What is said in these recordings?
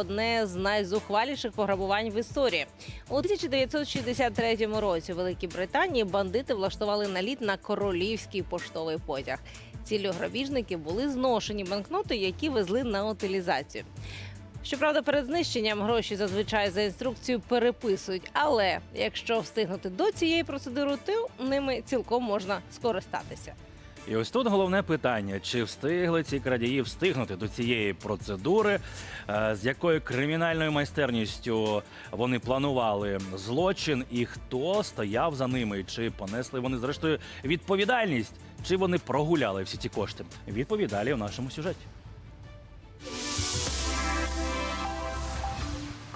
одне з найзухваліших пограбувань в історії. У 1963 році у Великій Британії бандити влаштували наліт на королівський поштовий потяг. Ціллю грабіжників були зношені банкноти, які везли на утилізацію. Щоправда, перед знищенням гроші зазвичай за інструкцією переписують. Але якщо встигнути до цієї процедури, то ними цілком можна скористатися. І ось тут головне питання: чи встигли ці крадії встигнути до цієї процедури, е, з якою кримінальною майстерністю вони планували злочин, і хто стояв за ними? Чи понесли вони зрештою відповідальність, чи вони прогуляли всі ці кошти? Відповідалі в нашому сюжеті.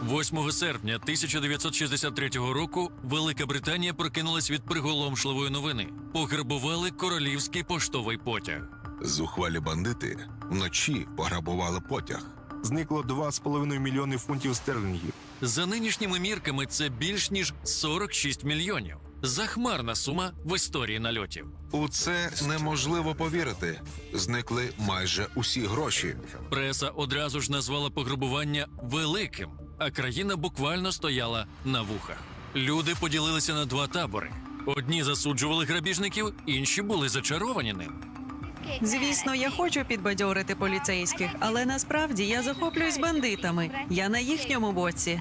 8 серпня 1963 року Велика Британія прокинулась від приголомшливої новини. Пограбували королівський поштовий потяг. Зухвалі бандити вночі пограбували потяг. Зникло 2,5 мільйони фунтів стерлінгів. За нинішніми мірками це більш ніж 46 мільйонів. Захмарна сума в історії нальотів. У це неможливо повірити. Зникли майже усі гроші. Преса одразу ж назвала пограбування великим, а країна буквально стояла на вухах. Люди поділилися на два табори. Одні засуджували грабіжників, інші були зачаровані ними. Звісно, я хочу підбадьорити поліцейських, але насправді я захоплююсь бандитами. Я на їхньому боці.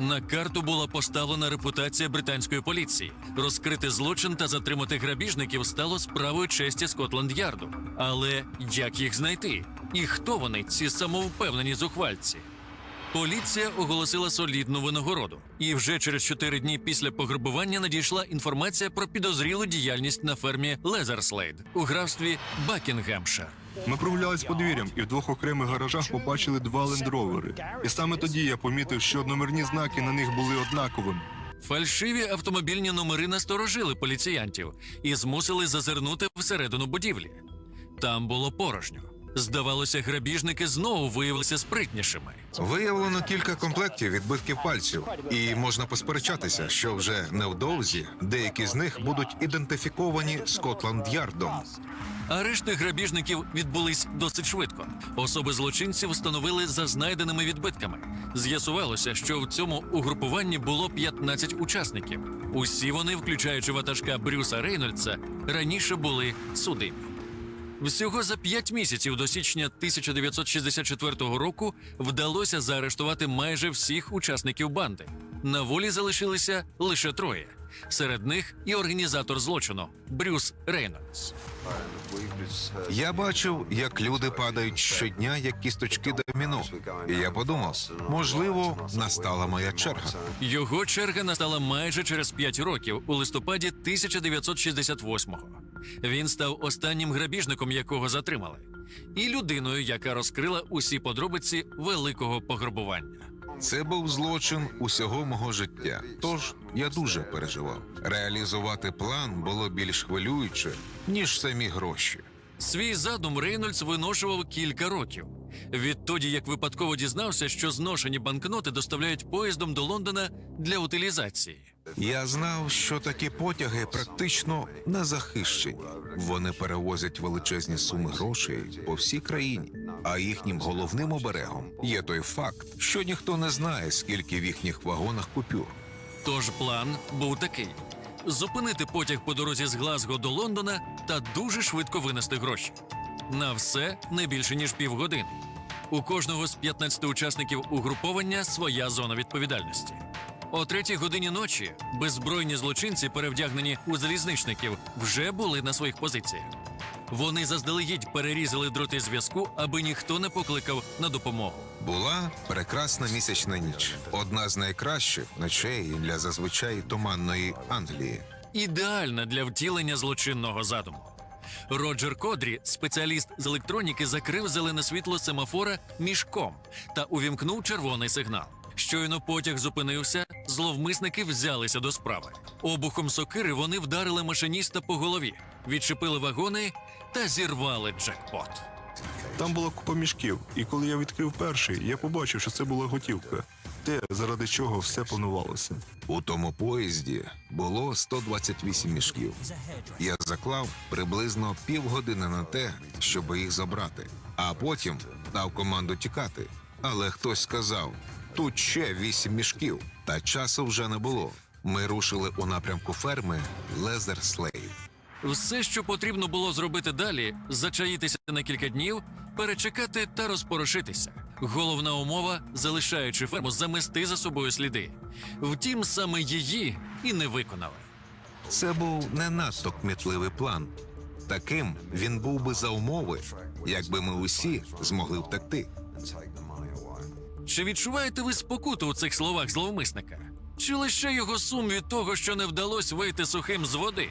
На карту була поставлена репутація британської поліції. Розкрити злочин та затримати грабіжників стало справою честі Скотланд-Ярду. Але як їх знайти? І хто вони, ці самовпевнені зухвальці? Поліція оголосила солідну винагороду, і вже через чотири дні після пограбування надійшла інформація про підозрілу діяльність на фермі Лезерслейд у графстві Бакінгемшир. Ми прогулялись подвір'ям і в двох окремих гаражах побачили два лендровери. І саме тоді я помітив, що номерні знаки на них були однаковими. Фальшиві автомобільні номери насторожили поліціянтів і змусили зазирнути всередину будівлі. Там було порожньо. Здавалося, грабіжники знову виявилися спритнішими. Виявлено кілька комплектів відбитків пальців, і можна посперечатися, що вже невдовзі деякі з них будуть ідентифіковані Скотланд-Ярдом. Арешти грабіжників відбулись досить швидко. Особи злочинців встановили за знайденими відбитками. З'ясувалося, що в цьому угрупуванні було 15 учасників. Усі вони, включаючи ватажка Брюса Рейнольдса, раніше були судимі. Всього за п'ять місяців до січня 1964 року вдалося заарештувати майже всіх учасників банди. На волі залишилися лише троє. Серед них і організатор злочину Брюс Рейнольдс. Я бачив, як люди падають щодня, як кісточки доміно. І я подумав, можливо, настала моя черга. Його черга настала майже через 5 років у листопаді 1968-го. Він став останнім грабіжником, якого затримали, і людиною, яка розкрила усі подробиці великого пограбування. Це був злочин усього мого життя. Тож я дуже переживав. Реалізувати план було більш хвилююче, ніж самі гроші. Свій задум Рейнольдс виношував кілька років. Відтоді, як випадково дізнався, що зношені банкноти доставляють поїздом до Лондона для утилізації. Я знав, що такі потяги практично не захищені. Вони перевозять величезні суми грошей по всій країні. А їхнім головним оберегом є той факт, що ніхто не знає, скільки в їхніх вагонах купюр. Тож план був такий: зупинити потяг по дорозі з Глазго до Лондона та дуже швидко винести гроші. На все не більше ніж півгодини. У кожного з 15 учасників угруповання своя зона відповідальності. О третій годині ночі беззбройні злочинці, перевдягнені у залізничників, вже були на своїх позиціях. Вони заздалегідь перерізали дроти зв'язку, аби ніхто не покликав на допомогу. Була прекрасна місячна ніч, одна з найкращих ночей для зазвичай туманної Англії. ідеальна для втілення злочинного задуму. Роджер Кодрі, спеціаліст з електроніки, закрив зелене світло семафора мішком та увімкнув червоний сигнал. Щойно потяг зупинився, зловмисники взялися до справи. Обухом сокири вони вдарили машиніста по голові, відчепили вагони та зірвали джекпот. Там була купа мішків, і коли я відкрив перший, я побачив, що це була готівка. Те, заради чого все планувалося. У тому поїзді було 128 мішків. Я заклав приблизно півгодини на те, щоб їх забрати, а потім дав команду тікати. Але хтось сказав: тут ще вісім мішків, та часу вже не було. Ми рушили у напрямку ферми Лезерслейд. Все, що потрібно було зробити далі, зачаїтися на кілька днів, перечекати та розпорошитися. Головна умова, залишаючи ферму, замести за собою сліди. Втім, саме її і не виконали. Це був не надто кмітливий план. Таким він був би за умови, якби ми усі змогли втекти. Чи відчуваєте ви спокуту у цих словах зловмисника? Чи лише його сум від того, що не вдалося вийти сухим з води?